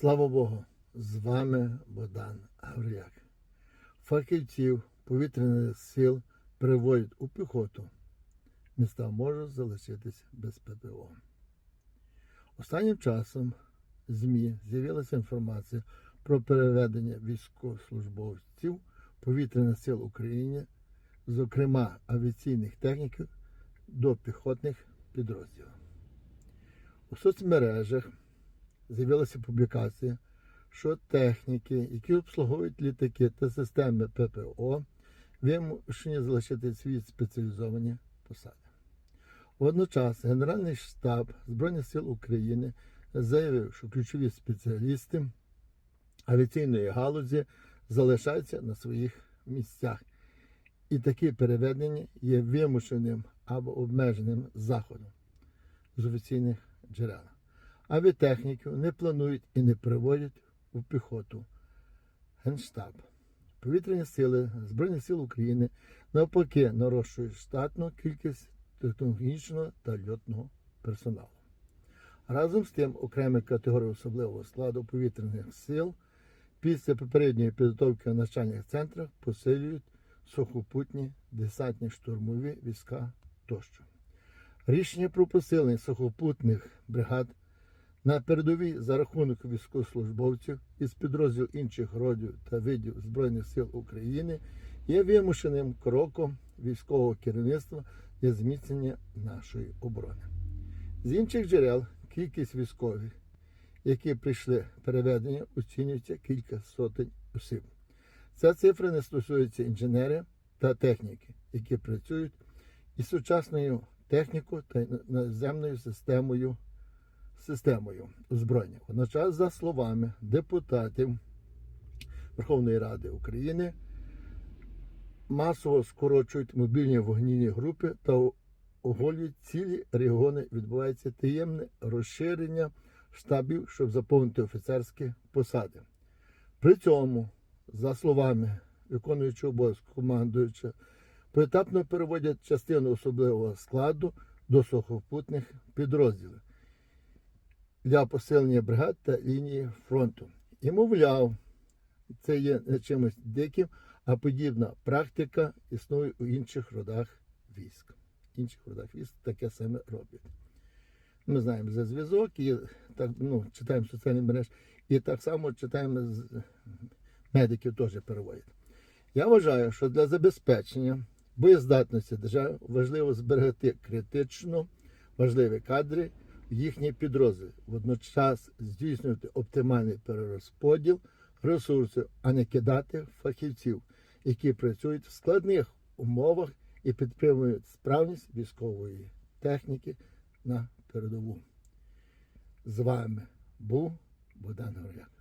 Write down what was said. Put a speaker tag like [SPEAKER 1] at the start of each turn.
[SPEAKER 1] Слава Богу! З вами Богдан Гаврияк. Фахівців повітряних сил переводять у піхоту. Міста можуть залишитись без ППО. Останнім часом в ЗМІ з'явилася інформація про переведення військовослужбовців повітряних сил України, зокрема авіаційних техніків, до піхотних підрозділів. У соцмережах з'явилася публікація, що техніки, які обслуговують літаки та системи ППО, вимушені залишити свої спеціалізовані посади. Водночас Генеральний штаб Збройних сил України заявив, що ключові спеціалісти авіаційної галузі залишаються на своїх місцях, і такі переведення є вимушеним або обмеженим заходом з офіційних джерел. Авіатехніків не планують і не приводять у піхоту. Генштаб. Повітряні сили Збройних сил України навпаки нарощують штатну кількість технологічного та льотного персоналу. Разом з тим, окремі категорії особливого складу повітряних сил після попередньої підготовки в навчальних центрах посилюють сухопутні десантні штурмові війська тощо. Рішення про посилення сухопутних бригад на передовій за рахунок військовослужбовців із підрозділів інших родів та видів Збройних сил України є вимушеним кроком військового керівництва для зміцнення нашої оборони. З інших джерел кількість військових, які прийшли переведення, оцінюється кілька сотень осіб. Ця цифра не стосується інженерів та техніки, які працюють із сучасною технікою та наземною системою системою озброєння. Водночас, за словами депутатів Верховної Ради України, масово скорочують мобільні вогнівні групи та оголюють цілі регіони. Відбувається таємне розширення штабів, щоб заповнити офіцерські посади. При цьому, за словами виконуючого обов'язку командуюча, поетапно переводять частину особливого складу до сухопутних підрозділів для посилення бригад та лінії фронту. І мовляв, це є не чимось диким, а подібна практика існує у інших родах військ. Інших родах військ таке саме роблять. Ми знаємо за зв'язок і так ну, читаємо соціальні мережі, і так само читаємо з медиків теж переводять. Я вважаю, що для забезпечення боєздатності держави важливо зберегти критично важливі кадри в підрозділи, водночас здійснювати оптимальний перерозподіл ресурсів, а не кидати фахівців, які працюють в складних умовах і підтримують справність військової техніки на передову. З вами був Богдан Горяк.